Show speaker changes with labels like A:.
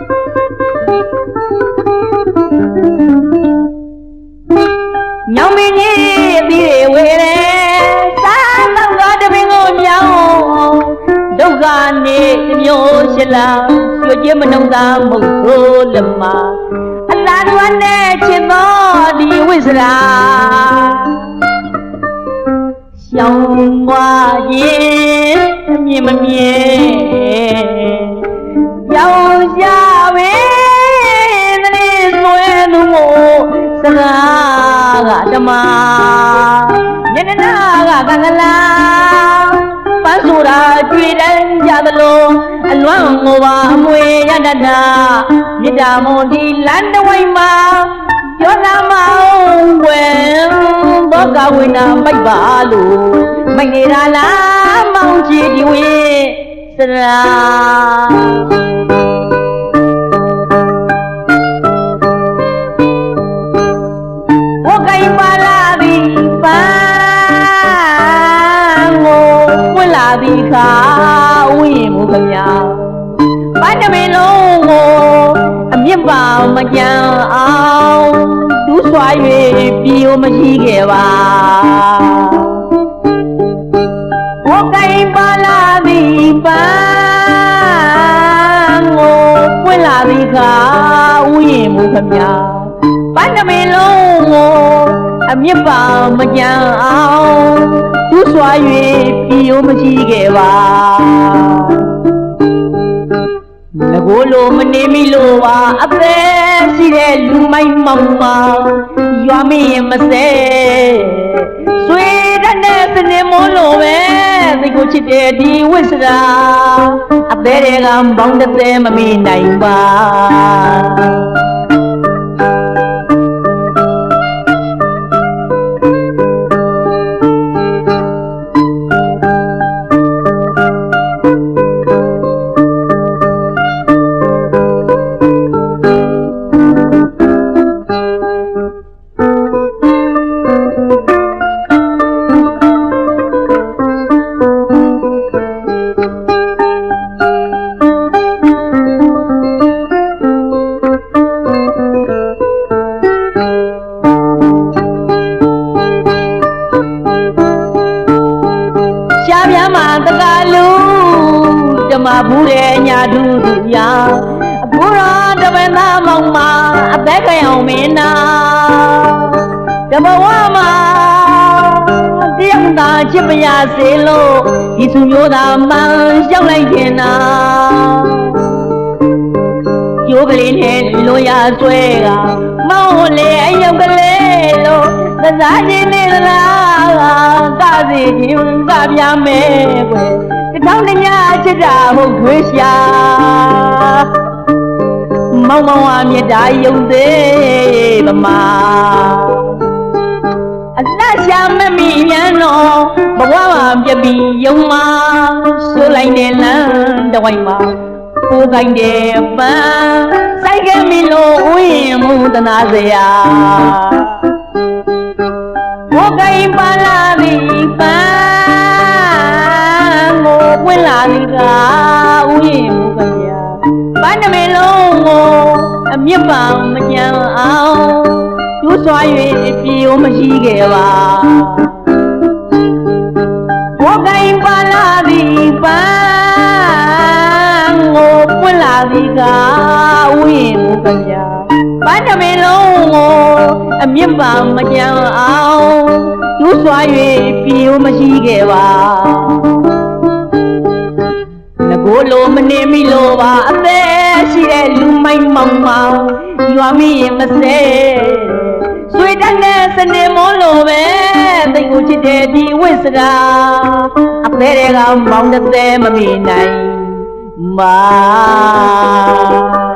A: ညောင်မင်းကြီးအပြီးတွေဝေတယ်စားတော့ကတပင်ကိုမြောင်းဒုက္ခနေတစ်မျိုးရှိလားရွှေကျမနှုံသားမဟုတ်ဆိုးလမအလားတူနဲ့ချစ်တော်ဒီဝိစရာရှောင်းွားရင်အမြင်မမြင် စကားကဓမ္မညနေနာကကငလာပန်းဆိုတာတွေ့တိုင်းကြသလိုအလွမ်းငိုပါအမွေရတတာမြစ်တာမွန်ဒီလမ်းတစ်ဝိုက်မှာပြောနာမအောင်ွယ်ဘောကဝိနာမိုက်ပါလို့မိုက်နေတာလားမောင်ကြည့်ဒီဝေစရာ ပွင့်လာပြီခါဝိရင်မူခမညာပန်းတမင်လုံးကိုအမြင့်ပါမကြံအောင်ဒူးဆွာ၍ပြည်ိုမရှိခဲ့ပါဝကိပါလာပြီပန်းကိုပွင့်လာပြီခါဝိရင်မူခမညာပန်းတမင်လုံးကို အမြင့်ပါမကြံအောင်သူ့ဆွာ၍ပြည်ိုမရှိခဲ့ပါငကိုလိုမနေမိလို့ပါအသက်ရှိတဲ့လူမိုက်မောင်မောင်ရွာမင်းရင်မစဲဆွေတတ်တဲ့စနေမိုးလိုပဲသိကိုချစ်တဲ့ဒီဝိစရာအသေးတွေကဘောင်းတဲ့သေးမမီနိုင်ပါ မ္မဘူးတဲ့ညာသူသူညာအခုတော့တပည့်သားမောင်မအသက်ခံအောင်မင်းနာတဘဝမှာတရားသာချစ်မရစေလို့ဒီသူမျိုးသားမှန်ရောက်လိုက်တင်နာကျိုးကလေးနဲ့လွန်ရဆွဲကမောင်းလေအယုတ်ကလေးလို့သစားချင်းနေလားကစီချင်းကပြမယ်ကွယ် တထောင်တညချစ်တာဟုတ်ခွေးရှာမောင်မောင်ဝမြတ်တာယုံသေးဗမာအလတ်ရှာမမိမြန်တော့ဘဝမှာပြပြီးယုံမှာဆိုလိုက်တဲ့လမ်းတစ်ဝိုက်မှာကိုကိုင်းတဲ့ပန်းဆိုင်ကမီလို့ဥယျင်မှုတနာစရာကိုကိုင်းပါလာသည် လာသည်ကဥယျင်မှုကဗျာပန်းတမင်လုံးကိုအမြင့်ပါမကြံအောင်ကျိုးစွာ၍ပြေိုမရှိခဲ့ပါဝကိုင်ပါလာသည်ပန်းကိုပွင့်လာသည်ကဝိမူကဗျာပန်းတမင်လုံးကိုအမြင့်ပါမကြံအောင်ကျိုးစွာ၍ပြေိုမရှိခဲ့ပါငကို လိုမနေမိလို့ပါအသက်ရှိတဲ့လူမိုက်မောင်မောင်ရွာမိရင်မစဲဆွေတတ်တဲ့စနေမုန်းလိုပဲသိကိုချစ်တဲ့ဒီဝိစရာအသေးတွေကမောင်တဲ့မမီနိုင်မာ